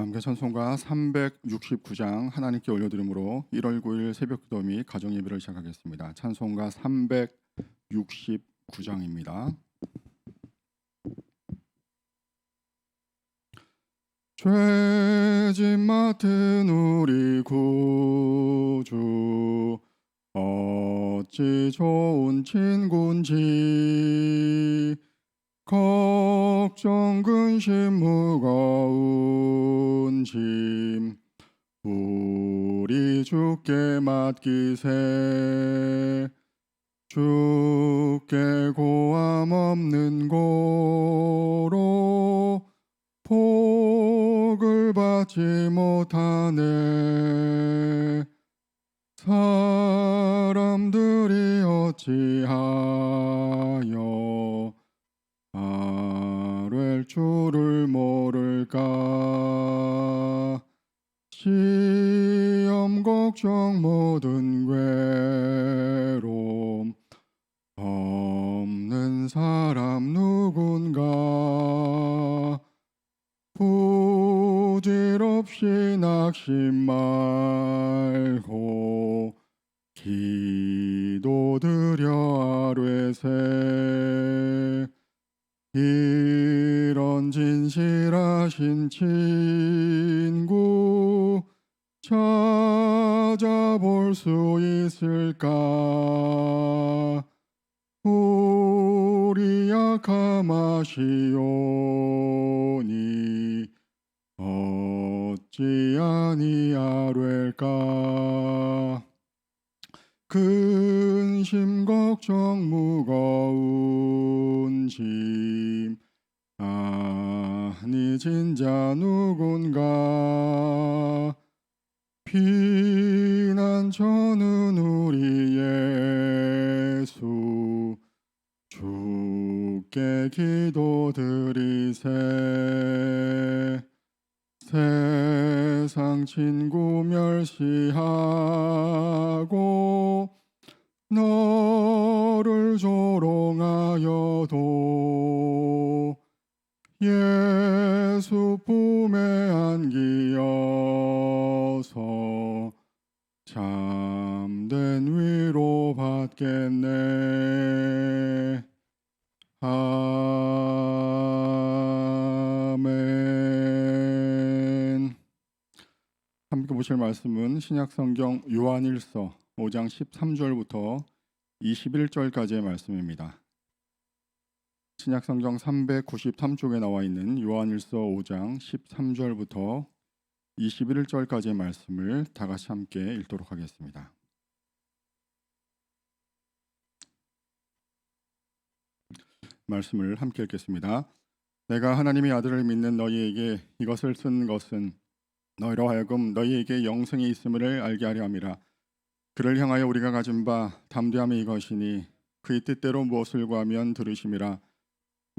함께 찬송가 369장 하나님께 올려드림으로 1월 9일 새벽 기도 및 가정 예배를 시작하겠습니다. 찬송가 369장입니다. 죄짐 맡은 우리 구주 어찌 좋은 친군지 걱정 근심 무거운 짐. 우리 주께 맡기세. 주께 고함 없는 고로 복을 받지 못하네. 사람들이 어찌하여 아뢰 줄을 모를까? 시험 걱정 모든 괴로움. 없는 사람 누군가? 부질없이 낙심 말고 기도드려 아뢰세 이 런 진실하신 친구 찾아볼 수 있을까? 우리 약함하시오니 어찌 아니하될까? 근심 걱정 무거운 짐 아니 진자 누군가? 피난처는 우리 예수. 주께 기도드리세. 세상 친구 멸시하고 너를 조롱하여도 예수 품에 안기어서 참된 위로 받겠네 아멘 함께 보실 말씀은 신약성경 요한일서 5장 13절부터 21절까지의 말씀입니다. 신약 성경 393쪽에 나와 있는 요한일서 5장 13절부터 21절까지의 말씀을 다 같이 함께 읽도록 하겠습니다. 말씀을 함께 읽겠습니다. 내가 하나님의 아들을 믿는 너희에게 이것을 쓴 것은 너희로 하여금 너희에게 영생이 있음을 알게 하려 함이라. 그를 향하여 우리가 가진 바 담대함이 이것이니 그의 뜻대로 무엇을 구하면 들으심이라.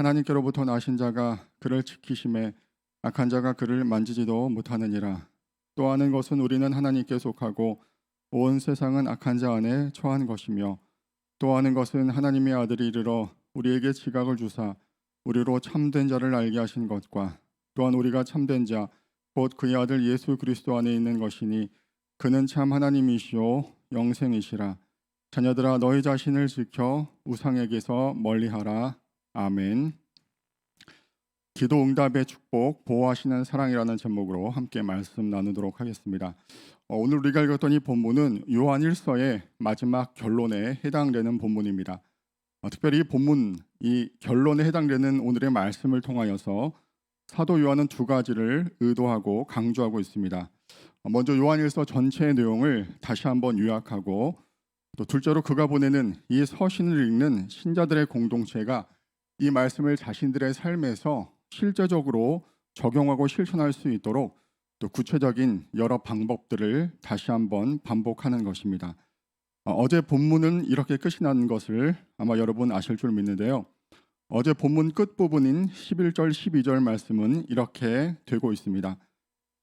하나님께로부터 나신 자가 그를 지키심에 악한 자가 그를 만지지도 못하느니라. 또 아는 것은 우리는 하나님께 속하고 온 세상은 악한 자 안에 처한 것이며 또 아는 것은 하나님의 아들이 이르러 우리에게 지각을 주사 우리로 참된 자를 알게 하신 것과 또한 우리가 참된 자 곧 그의 아들 예수 그리스도 안에 있는 것이니 그는 참 하나님이시오 영생이시라 자녀들아 너희 자신을 지켜 우상에게서 멀리하라 아멘. 기도 응답의 축복 보호하시는 사랑이라는 제목으로 함께 말씀 나누도록 하겠습니다. 어, 오늘 우리가 읽었던 이 본문은 요한일서의 마지막 결론에 해당되는 본문입니다. 어, 특별히 이 본문 이 결론에 해당되는 오늘의 말씀을 통하여서 사도 요한은 두 가지를 의도하고 강조하고 있습니다. 어, 먼저 요한일서 전체의 내용을 다시 한번 요약하고 또 둘째로 그가 보내는 이 서신을 읽는 신자들의 공동체가 이 말씀을 자신들의 삶에서 실제적으로 적용하고 실천할 수 있도록 또 구체적인 여러 방법들을 다시 한번 반복하는 것입니다. 어, 어제 본문은 이렇게 끝이 난 것을 아마 여러분 아실 줄 믿는데요. 어제 본문 끝 부분인 11절 12절 말씀은 이렇게 되고 있습니다.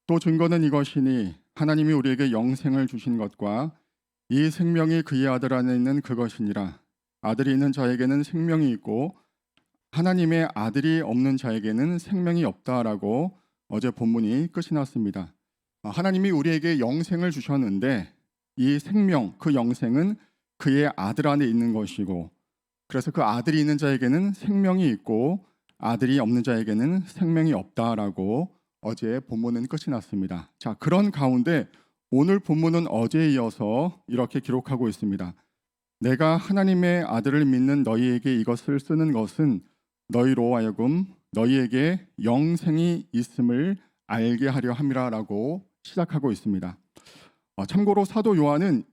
또 증거는 이것이니 하나님이 우리에게 영생을 주신 것과 이 생명이 그의 아들 안에 있는 그것이니라. 아들이 있는 자에게는 생명이 있고 하나님의 아들이 없는 자에게는 생명이 없다라고 어제 본문이 끝이 났습니다. 아, 하나님이 우리에게 영생을 주셨는데 이 생명, 그 영생은 그의 아들 안에 있는 것이고 그래서 그 아들이 있는 자에게는 생명이 있고 아들이 없는 자에게는 생명이 없다라고 어제 본문은 끝이 났습니다. 자, 그런 가운데 오늘 본문은 어제에 이어서 이렇게 기록하고 있습니다. 내가 하나님의 아들을 믿는 너희에게 이것을 쓰는 것은 너희로 하여금 너희에게 영생이 있음을 알게 하려 함이라라고 시작하고 있습니다. 어, 참고로 사도 요한은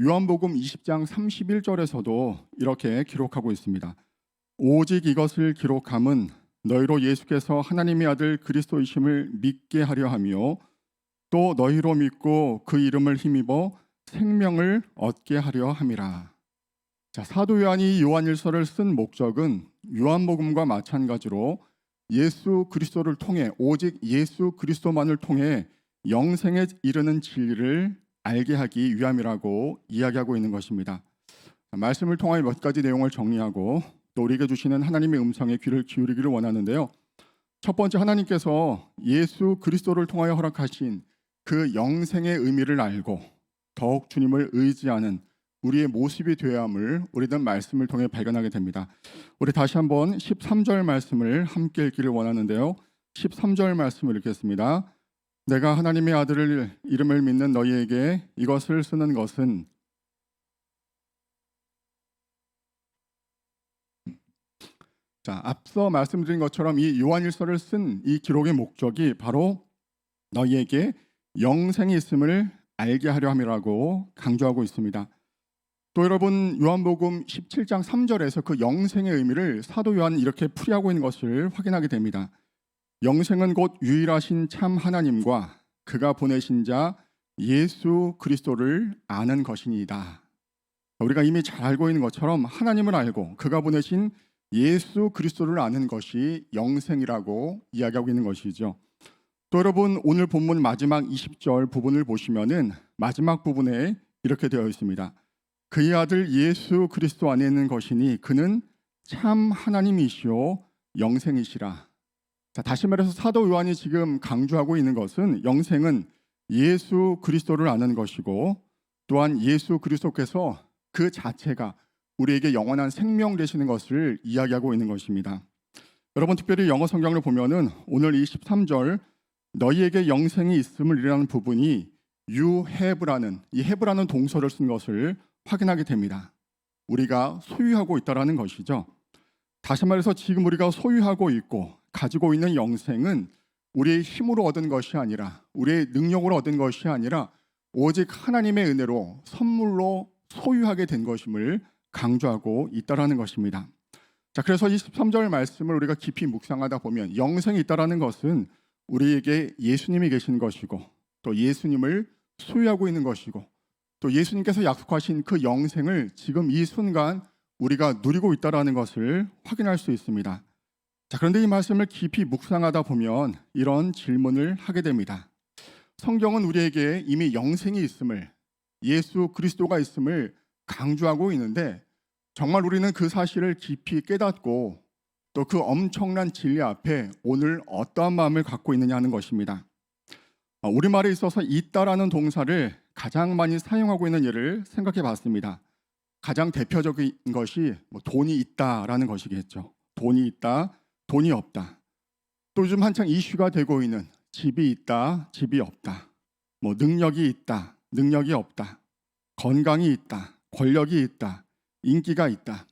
요한복음 20장 31절에서도 이렇게 기록하고 있습니다. 오직 이것을 기록함은 너희로 예수께서 하나님의 아들 그리스도이심을 믿게 하려 하며 또 너희로 믿고 그 이름을 힘입어 생명을 얻게 하려 함이라. 자, 사도 요한이 요한일서를 쓴 목적은 요한복음과 마찬가지로 예수 그리스도를 통해 오직 예수 그리스도만을 통해 영생에 이르는 진리를 알게 하기 위함이라고 이야기하고 있는 것입니다. 말씀을 통하여 몇 가지 내용을 정리하고 또 우리에게 주시는 하나님의 음성에 귀를 기울이기를 원하는데요. 첫 번째 하나님께서 예수 그리스도를 통하여 허락하신 그 영생의 의미를 알고 더욱 주님을 의지하는 우리의 모습이 되어야 함을 우리는 말씀을 통해 발견하게 됩니다. 우리 다시 한번 13절 말씀을 함께 읽기를 원하는데요. 13절 말씀을 읽겠습니다. 내가 하나님의 아들을 이름을 믿는 너희에게 이것을 쓰는 것은 자, 앞서 말씀드린 것처럼 이 요한일서를 쓴 이 기록의 목적이 바로 너희에게 영생이 있음을 알게 하려 함이라고 강조하고 있습니다. 또 여러분 요한복음 17장 3절에서 그 영생의 의미를 사도 요한은 이렇게 풀이하고 있는 것을 확인하게 됩니다. 영생은 곧 유일하신 참 하나님과 그가 보내신 자 예수 그리스도를 아는 것이니이다. 우리가 이미 잘 알고 있는 것처럼 하나님을 알고 그가 보내신 예수 그리스도를 아는 것이 영생이라고 이야기하고 있는 것이죠. 또 여러분 오늘 본문 마지막 20절 부분을 보시면은 마지막 부분에 이렇게 되어 있습니다. 그의 아들 예수 그리스도 안에 있는 것이니 그는 참 하나님이시오 영생이시라. 자, 다시 말해서 사도 요한이 지금 강조하고 있는 것은 영생은 예수 그리스도를 아는 것이고 또한 예수 그리스도께서 그 자체가 우리에게 영원한 생명 되시는 것을 이야기하고 있는 것입니다. 여러분 특별히 영어 성경을 보면은 오늘 이 13절 너희에게 영생이 있음을 이라는 부분이 you have라는 이 have라는 동서를 쓴 것을 확인하게 됩니다. 우리가 소유하고 있다라는 것이죠. 다시 말해서 지금 우리가 소유하고 있고 가지고 있는 영생은 우리의 힘으로 얻은 것이 아니라 우리의 능력으로 얻은 것이 아니라 오직 하나님의 은혜로 선물로 소유하게 된 것임을 강조하고 있다라는 것입니다. 자, 그래서 23절 말씀을 우리가 깊이 묵상하다 보면 영생이 있다라는 것은 우리에게 예수님이 계신 것이고 또 예수님을 소유하고 있는 것이고 또 예수님께서 약속하신 그 영생을 지금 이 순간 우리가 누리고 있다라는 것을 확인할 수 있습니다. 자, 그런데 이 말씀을 깊이 묵상하다 보면 이런 질문을 하게 됩니다. 성경은 우리에게 이미 영생이 있음을 예수 그리스도가 있음을 강조하고 있는데 정말 우리는 그 사실을 깊이 깨닫고 또 그 엄청난 진리 앞에 오늘 어떠한 마음을 갖고 있느냐 하는 것입니다. 어, 우리말에 있어서 있다라는 동사를 가장 많이 사용하고 있는 예를 생각해 봤습니다. 가장 대표적인 것이 뭐 돈이 있다라는 것이겠죠. 돈이 있다, 돈이 없다. 또 요즘 한창 이슈가 되고 있는 집이 있다, 집이 없다. 뭐 능력이 있다, 능력이 없다. 건강이 있다, 권력이 있다, 인기가 있다.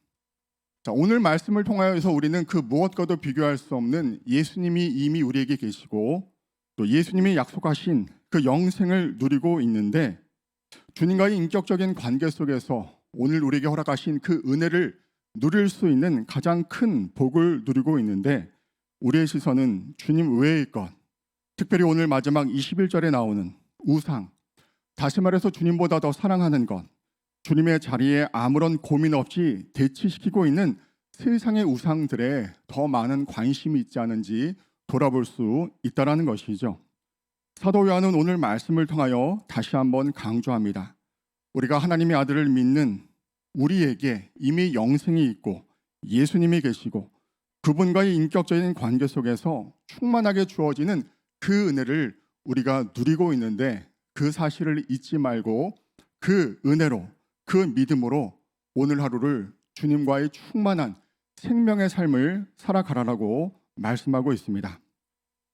자, 오늘 말씀을 통하여서 우리는 그 무엇과도 비교할 수 없는 예수님이 이미 우리에게 계시고 또 예수님이 약속하신 그 영생을 누리고 있는데 주님과의 인격적인 관계 속에서 오늘 우리에게 허락하신 그 은혜를 누릴 수 있는 가장 큰 복을 누리고 있는데 우리의 시선은 주님 외의 것, 특별히 오늘 마지막 21절에 나오는 우상, 다시 말해서 주님보다 더 사랑하는 것, 주님의 자리에 아무런 고민 없이 대치시키고 있는 세상의 우상들에 더 많은 관심이 있지 않은지 돌아볼 수 있다라는 것이죠. 사도 요한은 오늘 말씀을 통하여 다시 한번 강조합니다. 우리가 하나님의 아들을 믿는 우리에게 이미 영생이 있고 예수님이 계시고 그분과의 인격적인 관계 속에서 충만하게 주어지는 그 은혜를 우리가 누리고 있는데 그 사실을 잊지 말고 그 은혜로 그 믿음으로 오늘 하루를 주님과의 충만한 생명의 삶을 살아가라라고 말씀하고 있습니다.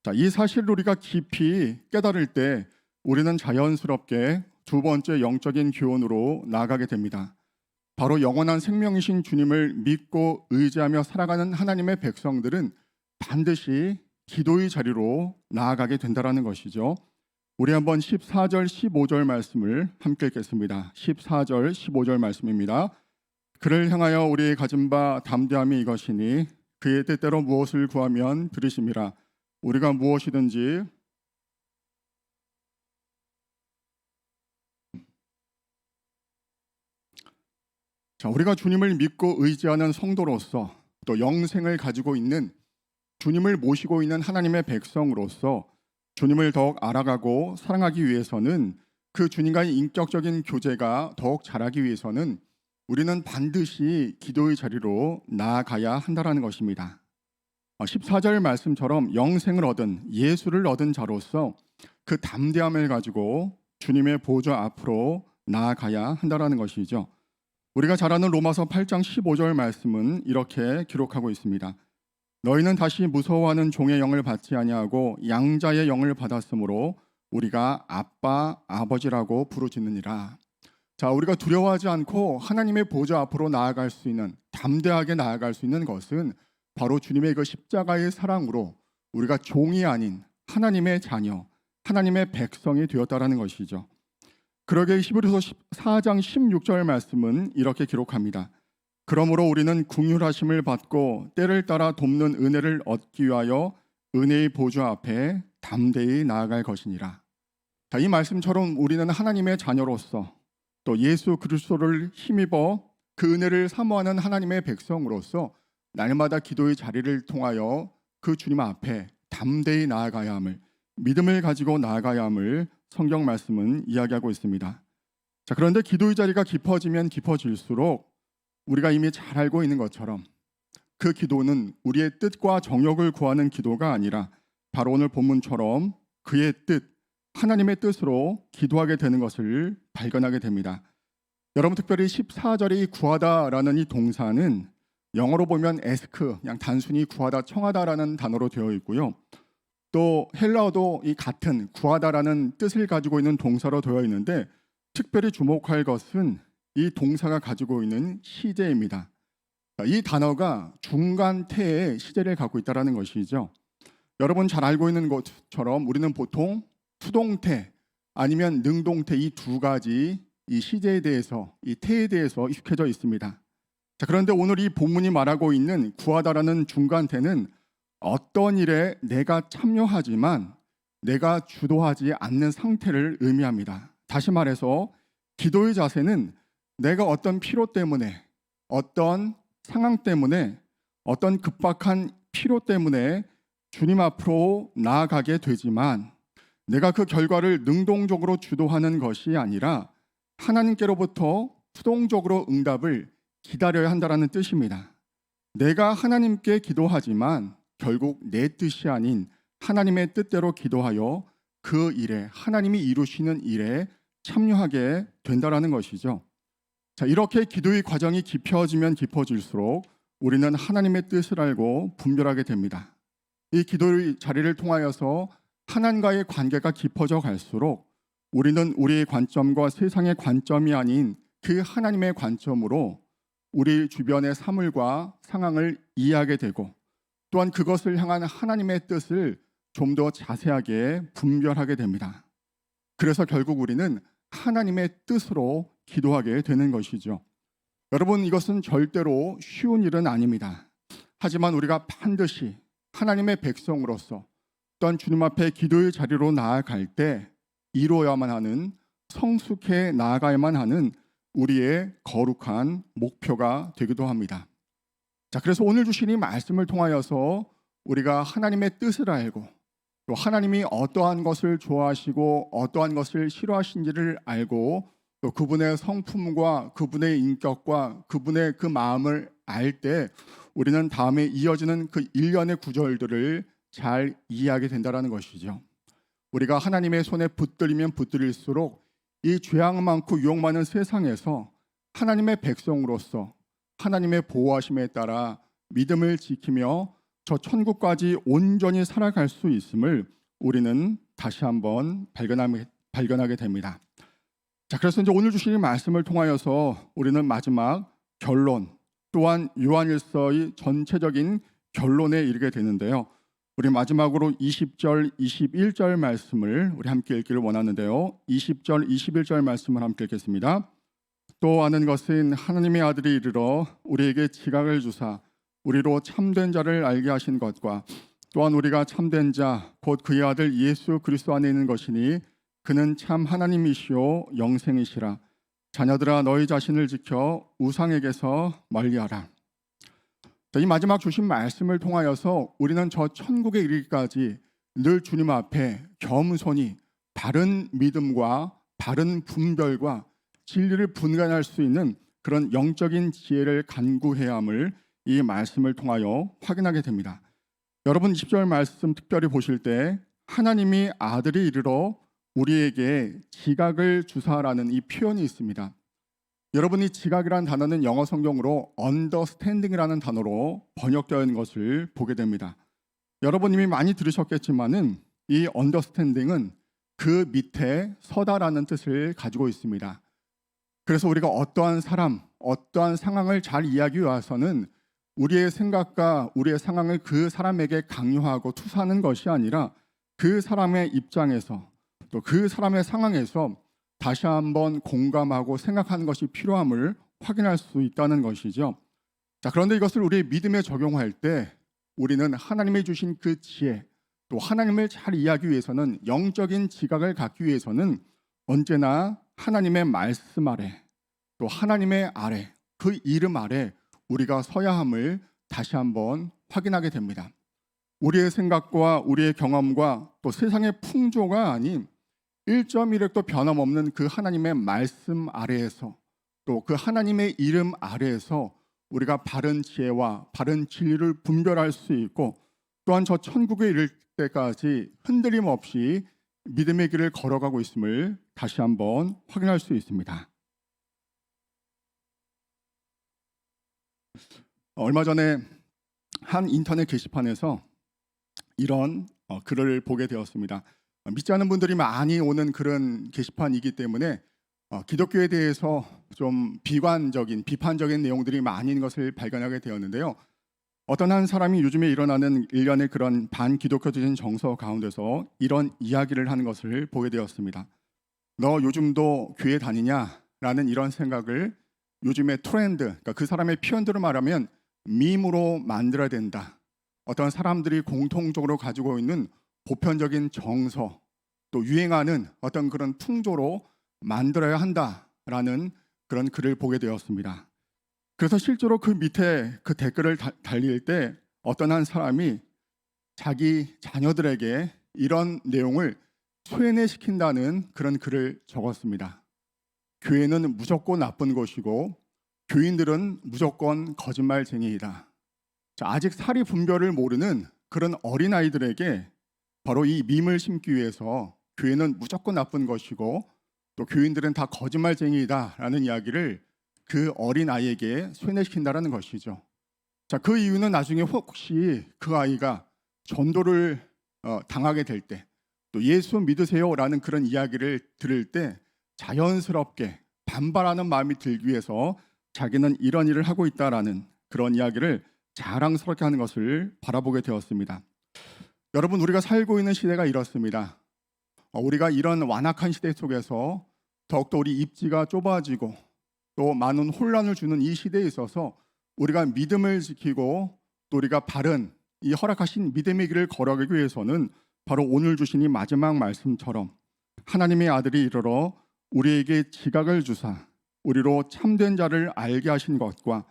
자, 이 사실을 우리가 깊이 깨달을 때 우리는 자연스럽게 두 번째 영적인 교훈으로 나아가게 됩니다. 바로 영원한 생명이신 주님을 믿고 의지하며 살아가는 하나님의 백성들은 반드시 기도의 자리로 나아가게 된다라는 것이죠. 우리 한번 14절 15절 말씀을 함께 읽겠습니다. 14절 15절 말씀입니다. 그를 향하여 우리 가진 바 담대함이 이것이니 그의 뜻대로 무엇을 구하면 들으심이라 우리가 무엇이든지 자, 우리가 주님을 믿고 의지하는 성도로서 또 영생을 가지고 있는 주님을 모시고 있는 하나님의 백성으로서 주님을 더욱 알아가고 사랑하기 위해서는 그 주님과의 인격적인 교제가 더욱 자라기 위해서는 우리는 반드시 기도의 자리로 나아가야 한다라는 것입니다. 14절 말씀처럼 영생을 얻은 예수를 얻은 자로서 그 담대함을 가지고 주님의 보좌 앞으로 나아가야 한다라는 것이죠. 우리가 잘 아는 로마서 8장 15절 말씀은 이렇게 기록하고 있습니다. 너희는 다시 무서워하는 종의 영을 받지 아니하고 양자의 영을 받았으므로 우리가 아빠 아버지라고 부르짖느니라. 자, 우리가 두려워하지 않고 하나님의 보좌 앞으로 나아갈 수 있는 담대하게 나아갈 수 있는 것은 바로 주님의 그 십자가의 사랑으로 우리가 종이 아닌 하나님의 자녀, 하나님의 백성이 되었다라는 것이죠. 그러게 히브리서 4장 16절 말씀은 이렇게 기록합니다. 그러므로 우리는 궁휼하심을 받고 때를 따라 돕는 은혜를 얻기 위하여 은혜의 보좌 앞에 담대히 나아갈 것이니라. 자, 이 말씀처럼 우리는 하나님의 자녀로서 또 예수 그리스도를 힘입어 그 은혜를 사모하는 하나님의 백성으로서 날마다 기도의 자리를 통하여 그 주님 앞에 담대히 나아가야 함을 믿음을 가지고 나아가야 함을 성경 말씀은 이야기하고 있습니다. 자, 그런데 기도의 자리가 깊어지면 깊어질수록 우리가 이미 잘 알고 있는 것처럼 그 기도는 우리의 뜻과 정욕을 구하는 기도가 아니라 바로 오늘 본문처럼 그의 뜻, 하나님의 뜻으로 기도하게 되는 것을 발견하게 됩니다. 여러분 특별히 14절의 구하다라는 이 동사는 영어로 보면 에스크, 그냥 단순히 구하다, 청하다라는 단어로 되어 있고요. 또 헬라어도 이 같은 구하다라는 뜻을 가지고 있는 동사로 되어 있는데 특별히 주목할 것은 이 동사가 가지고 있는 시제입니다. 이 단어가 중간 태의 시제를 갖고 있다라는 것이죠. 여러분 잘 알고 있는 것처럼 우리는 보통 수동태 아니면 능동태 이 두 가지 이 시제에 대해서 이 태에 대해서 익숙해져 있습니다. 자, 그런데 오늘 이 본문이 말하고 있는 구하다라는 중간태는 어떤 일에 내가 참여하지만 내가 주도하지 않는 상태를 의미합니다. 다시 말해서 기도의 자세는 내가 어떤 필요 때문에 어떤 상황 때문에 어떤 급박한 필요 때문에 주님 앞으로 나아가게 되지만 내가 그 결과를 능동적으로 주도하는 것이 아니라 하나님께로부터 수동적으로 응답을 기다려야 한다라는 뜻입니다. 내가 하나님께 기도하지만 결국 내 뜻이 아닌 하나님의 뜻대로 기도하여 그 일에 하나님이 이루시는 일에 참여하게 된다라는 것이죠. 자, 이렇게 기도의 과정이 깊어지면 깊어질수록 우리는 하나님의 뜻을 알고 분별하게 됩니다. 이 기도의 자리를 통하여서 하나님과의 관계가 깊어져 갈수록 우리는 우리의 관점과 세상의 관점이 아닌 그 하나님의 관점으로 우리 주변의 사물과 상황을 이해하게 되고 또한 그것을 향한 하나님의 뜻을 좀 더 자세하게 분별하게 됩니다. 그래서 결국 우리는 하나님의 뜻으로 기도하게 되는 것이죠. 여러분 이것은 절대로 쉬운 일은 아닙니다. 하지만 우리가 반드시 하나님의 백성으로서 또한 주님 앞에 기도의 자리로 나아갈 때 이루어야만 하는 성숙해 나아가야만 하는 우리의 거룩한 목표가 되기도 합니다. 자, 그래서 오늘 주신 이 말씀을 통하여서 우리가 하나님의 뜻을 알고 또 하나님이 어떠한 것을 좋아하시고 어떠한 것을 싫어하신지를 알고 또 그분의 성품과 그분의 인격과 그분의 그 마음을 알 때 우리는 다음에 이어지는 그 일련의 구절들을 잘 이해하게 된다라는 것이죠. 우리가 하나님의 손에 붙들리면 붙들릴수록 이 죄악 많고 유혹 많은 세상에서 하나님의 백성으로서 하나님의 보호하심에 따라 믿음을 지키며 저 천국까지 온전히 살아갈 수 있음을 우리는 다시 한번 발견하게, 됩니다. 자, 그래서 이제 오늘 주신 이 말씀을 통하여서 우리는 마지막 결론 또한 요한일서의 전체적인 결론에 이르게 되는데요. 우리 마지막으로 20절, 21절 말씀을 우리 함께 읽기를 원하는데요. 20절, 21절 말씀을 함께 읽겠습니다. 또 아는 것은 하나님의 아들이 이르러 우리에게 지각을 주사 우리로 참된 자를 알게 하신 것과 또한 우리가 참된 자 곧 그의 아들 예수 그리스도 안에 있는 것이니 그는 참 하나님이시요 영생이시라 자녀들아 너희 자신을 지켜 우상에게서 멀리하라 자, 이 마지막 주신 말씀을 통하여서 우리는 저 천국에 이르기까지 늘 주님 앞에 겸손히 바른 믿음과 바른 분별과 진리를 분간할 수 있는 그런 영적인 지혜를 간구해야 함을 이 말씀을 통하여 확인하게 됩니다. 여러분 20절 말씀 특별히 보실 때 하나님이 아들이 이르러 우리에게 지각을 주사라는 이 표현이 있습니다. 여러분이 지각이라는 단어는 영어 성경으로 understanding이라는 단어로 번역되어 있는 것을 보게 됩니다. 여러분 이미 많이 들으셨겠지만은 이 understanding은 그 밑에 서다라는 뜻을 가지고 있습니다. 그래서 우리가 어떠한 사람, 어떠한 상황을 잘 이해하기 위해서는 우리의 생각과 우리의 상황을 그 사람에게 강요하고 투사하는 것이 아니라 그 사람의 입장에서 또 그 사람의 상황에서 다시 한번 공감하고 생각하는 것이 필요함을 확인할 수 있다는 것이죠. 자, 그런데 이것을 우리의 믿음에 적용할 때 우리는 하나님이 주신 그 지혜 또 하나님을 잘 이해하기 위해서는 영적인 지각을 갖기 위해서는 언제나 하나님의 말씀 아래 또 하나님의 아래 그 이름 아래 우리가 서야 함을 다시 한번 확인하게 됩니다. 우리의 생각과 우리의 경험과 또 세상의 풍조가 아닌 1.1획도 변함없는 그 하나님의 말씀 아래에서 또 그 하나님의 이름 아래에서 우리가 바른 지혜와 바른 진리를 분별할 수 있고 또한 저 천국에 이를 때까지 흔들림 없이 믿음의 길을 걸어가고 있음을 다시 한번 확인할 수 있습니다. 얼마 전에 한 인터넷 게시판에서 이런 어, 글을 보게 되었습니다. 어, 믿지 않는 분들이 많이 오는 그런 게시판이기 때문에 어, 기독교에 대해서 좀 비관적인 비판적인 내용들이 많이 있는 것을 발견하게 되었는데요. 어떤 한 사람이 요즘에 일어나는 일련의 그런 반기독교적인 정서 가운데서 이런 이야기를 하는 것을 보게 되었습니다. 너 요즘도 교회 다니냐?라는 이런 생각을 요즘의 트렌드, 그러니까 그 사람의 표현대로 말하면 밈으로 만들어야 된다. 어떤 사람들이 공통적으로 가지고 있는 보편적인 정서, 또 유행하는 어떤 그런 풍조로 만들어야 한다라는 그런 글을 보게 되었습니다. 그래서 실제로 그 밑에 그 댓글을 다, 달릴 때 어떤 한 사람이 자기 자녀들에게 이런 내용을 소외시킨다는 그런 글을 적었습니다. 교회는 무조건 나쁜 것이고 교인들은 무조건 거짓말쟁이이다. 자, 아직 사리 분별을 모르는 그런 어린 아이들에게 바로 이 밈을 심기 위해서 교회는 무조건 나쁜 것이고 또 교인들은 다 거짓말쟁이다라는 이야기를 그 어린 아이에게 소외시킨다라는 것이죠. 자, 그 이유는 나중에 혹시 그 아이가 전도를 어, 당하게 될 때, 또 예수 믿으세요라는 그런 이야기를 들을 때 자연스럽게 반발하는 마음이 들기 위해서 자기는 이런 일을 하고 있다라는 그런 이야기를 자랑스럽게 하는 것을 바라보게 되었습니다. 여러분 우리가 살고 있는 시대가 이렇습니다. 어, 우리가 이런 완악한 시대 속에서 더욱더 우리 입지가 좁아지고 또 많은 혼란을 주는 이 시대에 있어서 우리가 믿음을 지키고 또 우리가 바른 이 허락하신 믿음의 길을 걸어가기 위해서는 바로 오늘 주신 이 마지막 말씀처럼 하나님의 아들이 이르러 우리에게 지각을 주사 우리로 참된 자를 알게 하신 것과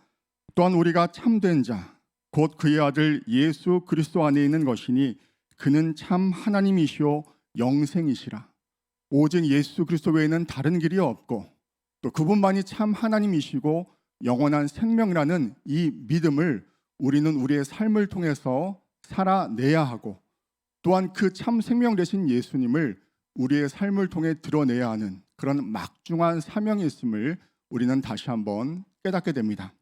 또한 우리가 참된 자 곧 그의 아들 예수 그리스도 안에 있는 것이니 그는 참 하나님이시오 영생이시라 오직 예수 그리스도 외에는 다른 길이 없고 또 그분만이 참 하나님이시고 영원한 생명이라는 이 믿음을 우리는 우리의 삶을 통해서 살아내야 하고 또한 그 참 생명 되신 예수님을 우리의 삶을 통해 드러내야 하는 그런 막중한 사명이 있음을 우리는 다시 한번 깨닫게 됩니다.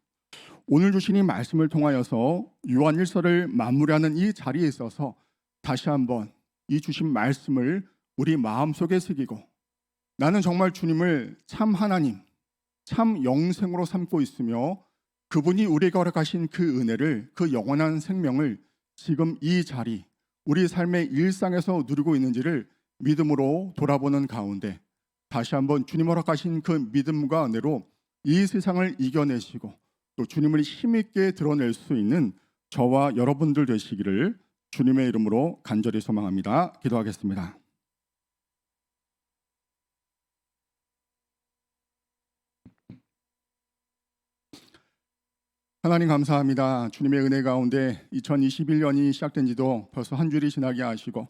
오늘 주신 이 말씀을 통하여서 요한 1서를 마무리하는 이 자리에 있어서 다시 한번 이 주신 말씀을 우리 마음속에 새기고 나는 정말 주님을 참 하나님, 참 영생으로 삼고 있으며 그분이 우리에게 허락하신 그 은혜를 그 영원한 생명을 지금 이 자리 우리 삶의 일상에서 누리고 있는지를 믿음으로 돌아보는 가운데 다시 한번 주님 허락하신 그 믿음과 은혜로 이 세상을 이겨내시고 또 주님을 힘있게 드러낼 수 있는 저와 여러분들 되시기를 주님의 이름으로 간절히 소망합니다. 기도하겠습니다. 하나님 감사합니다. 주님의 은혜 가운데 2021년이 시작된 지도 벌써 한 줄이 지나게 하시고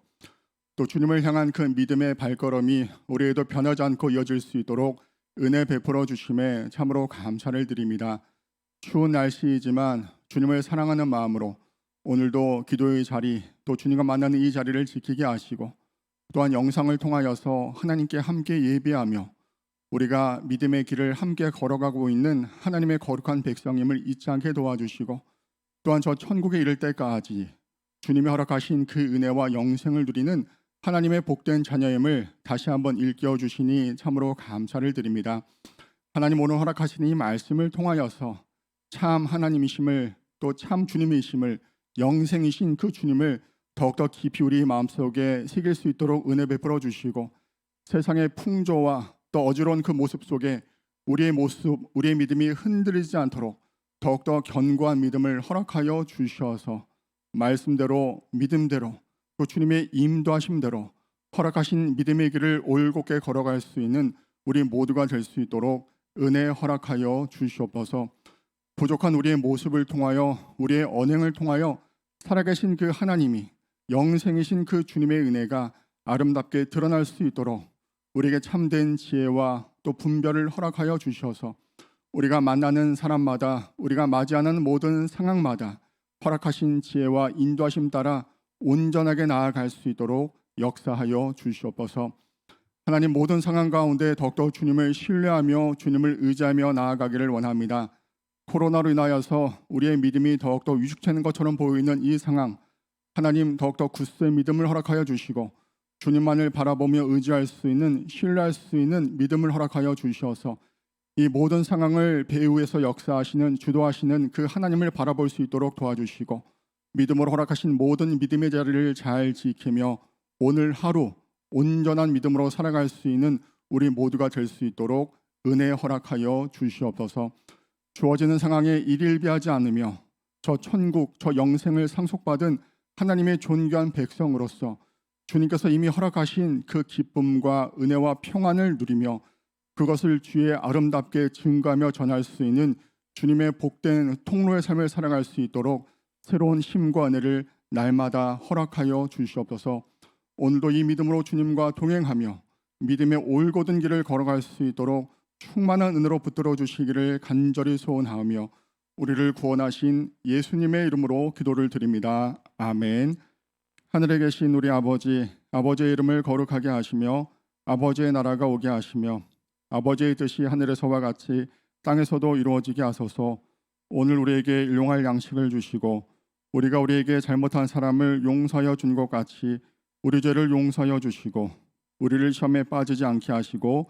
또 주님을 향한 그 믿음의 발걸음이 올해에도 변하지 않고 이어질 수 있도록 은혜 베풀어 주심에 참으로 감사를 드립니다. 추운 날씨이지만 주님을 사랑하는 마음으로 오늘도 기도의 자리 또 주님과 만나는 이 자리를 지키게 하시고 또한 영상을 통하여서 하나님께 함께 예배하며 우리가 믿음의 길을 함께 걸어가고 있는 하나님의 거룩한 백성임을 잊지 않게 도와주시고 또한 저 천국에 이를 때까지 주님이 허락하신 그 은혜와 영생을 누리는 하나님의 복된 자녀임을 다시 한번 일깨워 주시니 참으로 감사를 드립니다. 하나님 오늘 허락하신 이 말씀을 통하여서 참 하나님이심을 또 참 주님이심을 영생이신 그 주님을 더욱더 깊이 우리 마음속에 새길 수 있도록 은혜 베풀어 주시고 세상의 풍조와 또 어지러운 그 모습 속에 우리의 모습, 우리의 믿음이 흔들리지 않도록 더욱더 견고한 믿음을 허락하여 주셔서 말씀대로 믿음대로 또 주님의 인도하심대로 허락하신 믿음의 길을 올곧게 걸어갈 수 있는 우리 모두가 될 수 있도록 은혜 허락하여 주시옵소서. 부족한 우리의 모습을 통하여 우리의 언행을 통하여 살아계신 그 하나님이 영생이신 그 주님의 은혜가 아름답게 드러날 수 있도록 우리에게 참된 지혜와 또 분별을 허락하여 주셔서 우리가 만나는 사람마다 우리가 맞이하는 모든 상황마다 허락하신 지혜와 인도하심 따라 온전하게 나아갈 수 있도록 역사하여 주시옵소서. 하나님 모든 상황 가운데 더욱더 주님을 신뢰하며 주님을 의지하며 나아가기를 원합니다. 코로나로 인하여서 우리의 믿음이 더욱더 위축되는 것처럼 보이는 이 상황, 하나님 더욱더 굳세 믿음을 허락하여 주시고 주님만을 바라보며 의지할 수 있는 신뢰할 수 있는 믿음을 허락하여 주셔서 이 모든 상황을 배후에서 역사하시는 주도하시는 그 하나님을 바라볼 수 있도록 도와주시고 믿음으로 허락하신 모든 믿음의 자리를 잘 지키며 오늘 하루 온전한 믿음으로 살아갈 수 있는 우리 모두가 될 수 있도록 은혜 허락하여 주시옵소서. 주어지는 상황에 일일비하지 않으며 저 천국, 저 영생을 상속받은 하나님의 존귀한 백성으로서 주님께서 이미 허락하신 그 기쁨과 은혜와 평안을 누리며 그것을 주의 아름답게 증가하며 전할 수 있는 주님의 복된 통로의 삶을 살아갈 수 있도록 새로운 힘과 은혜를 날마다 허락하여 주시옵소서. 오늘도 이 믿음으로 주님과 동행하며 믿음의 올곧은 길을 걸어갈 수 있도록 충만한 은혜로 붙들어 주시기를 간절히 소원하며 우리를 구원하신 예수님의 이름으로 기도를 드립니다. 아멘. 하늘에 계신 우리 아버지, 아버지의 이름을 거룩하게 하시며 아버지의 나라가 오게 하시며 아버지의 뜻이 하늘에서와 같이 땅에서도 이루어지게 하소서. 오늘 우리에게 일용할 양식을 주시고 우리가 우리에게 잘못한 사람을 용서하여 준 것 같이 우리 죄를 용서하여 주시고 우리를 시험에 빠지지 않게 하시고